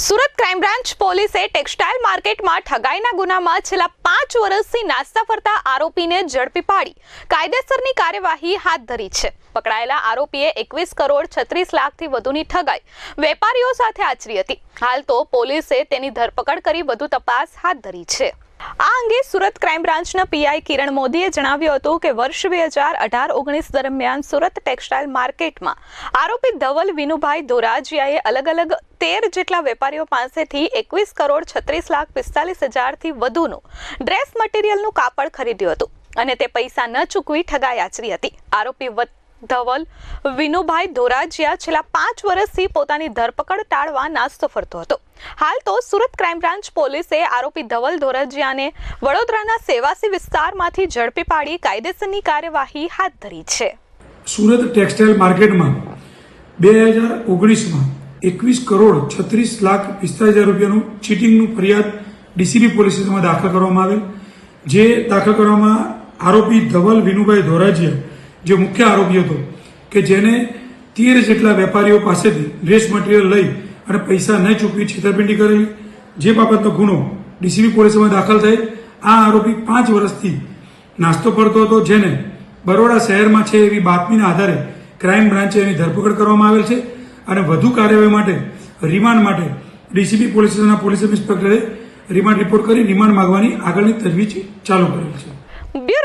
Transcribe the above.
Surat crime branch પોલીસે textile માર્કેટમાં ઠગાઈના ગુનામાં છેલ્લા પાંચ વર્ષથી નાસ્તા ફરતા આરોપીને ઝડપી પાડી. કાયદેસરની કાર્યવાહી હાથ ધરી છે. પકડાયેલા આરોપીએ એકવીસ કરોડ છત્રીસ લાખથી વધુની ઠગાઈ વેપારીઓ સાથે આચરી હતી. હાલ તો પોલીસે તેની ધરપકડ કરી વધુ તપાસ હાથ ધરી છે. આ અંગે સુરત ક્રાઇમ બ્રાન્ચના પીઆઈ કિરણ મોદીએ જણાવ્યું હતું કે વર્ષ બે હજાર અઢાર ઓગણીસ દરમિયાન સુરત ટેક્સટાઇલ માર્કેટમાં આરોપી ધવલ વિનુભાઈ ધોરાજીયાએ અલગ અલગ તેર જેટલા વેપારીઓ પાસેથી એકવીસ કરોડ છત્રીસ લાખ પિસ્તાલીસ હજારથી વધુનું ડ્રેસ મટીરિયલનું કાપડ ખરીદ્યું હતું અને તે પૈસા ન ચૂકવી ઠગાઈ આચરી હતી. આરોપી ધવલ, વિનુભાઈ ધોરાજીયા છેલ્લા પાંચ વર્ષથી પોતાની ધરપકડ ટાળવા નાસ્તો ફરતો હતો. હાલ તો સુરત ક્રાઇમ બ્રાન્ચ પોલીસે આરોપી ધવલ ધોરાજીયાને વડોદરાના સેવાસી વિસ્તારમાંથી ઝડપી પાડી કાયદેસરની કાર્યવાહી હાથ ધરી છે. સુરત ટેક્સટાઇલ માર્કેટમાં બે હજાર ઓગણીસમાં એકવીસ કરોડ છત્રીસ લાખ પિસ્તાલીસ હજાર રૂપિયાનું ચીટિંગનું ફરિયાદ ડીસીબી પોલીસ દાખલ કરવામાં આવેલ, જે દાખલ કરવામાં આરોપી ધવલ વિનુભાઈ ધોરાજીયા જે મુખ્ય આરોપી હતો, કે જેને તેર જેટલા વેપારીઓ પાસેથી ડ્રેસ મટીરિયલ લઈ અને પૈસા ન ચૂકવી છેતરપિંડી કરેલી. જે બાબતનો ગુનો ડીસીબી પોલીસમાં દાખલ થયેલ આ આરોપી પાંચ વર્ષથી નાસ્તો પડતો હતો, જેને બરોડા શહેરમાં છે એવી બાતમીના આધારે ક્રાઇમ બ્રાન્ચે એની ધરપકડ કરવામાં આવેલ છે અને વધુ કાર્યવાહી માટે રિમાન્ડ માટે ડીસીબી પોલીસ સ્ટેશનના પોલીસ ઇન્સ્પેક્ટરે રિમાન્ડ રિપોર્ટ કરી રિમાન્ડ માંગવાની આગળની તજવીજ ચાલુ કરેલ છે.